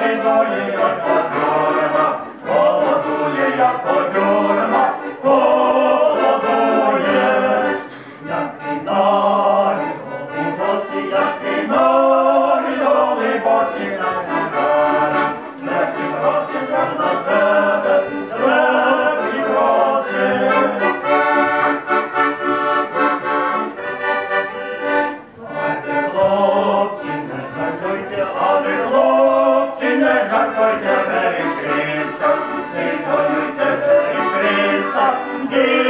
Як голодує як подює, Hey!